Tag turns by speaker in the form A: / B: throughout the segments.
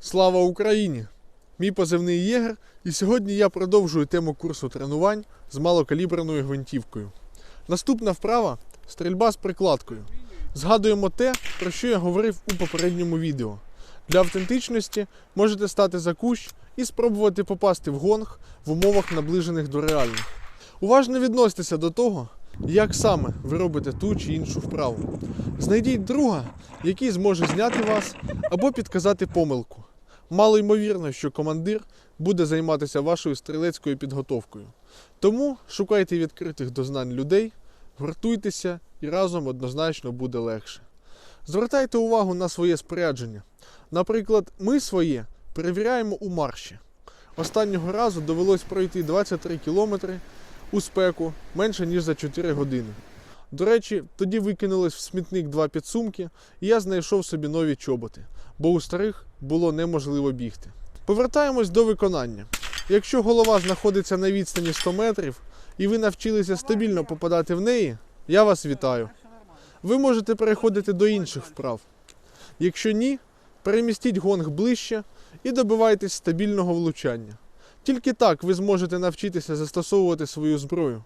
A: Слава Україні! Мій позивний Єгер, і сьогодні я продовжую тему курсу тренувань з малокаліберною гвинтівкою. Наступна вправа стрільба з прикладкою. Згадуємо те, про що я говорив у попередньому відео. Для автентичності можете стати за кущ і спробувати попасти в гонг в умовах наближених до реальних. Уважно відноситеся до того, як саме ви робите ту чи іншу вправу. Знайдіть друга, який зможе зняти вас або підказати помилку. Мало ймовірно, що командир буде займатися вашою стрілецькою підготовкою. Тому шукайте відкритих до знань людей, гуртуйтеся і разом однозначно буде легше. Звертайте увагу на своє спорядження. Наприклад, ми своє перевіряємо у марші. Останнього разу довелось пройти 23 кілометри у спеку менше ніж за 4 години. До речі, тоді викинулись в смітник два підсумки, і я знайшов собі нові чоботи, бо у старих було неможливо бігти. Повертаємось до виконання. Якщо голова знаходиться на відстані 100 метрів і ви навчилися стабільно попадати в неї, я вас вітаю. Ви можете переходити до інших вправ. Якщо ні, перемістіть гонг ближче і добивайтесь стабільного влучання. Тільки так ви зможете навчитися застосовувати свою зброю.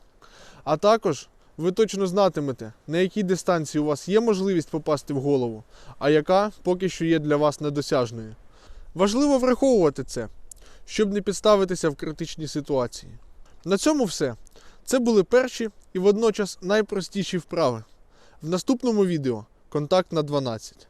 A: А також ви точно знатимете, на якій дистанції у вас є можливість попасти в голову, а яка поки що є для вас недосяжною. Важливо враховувати це, щоб не підставитися в критичній ситуації. На цьому все. Це були перші і водночас найпростіші вправи. В наступному відео контакт на 12.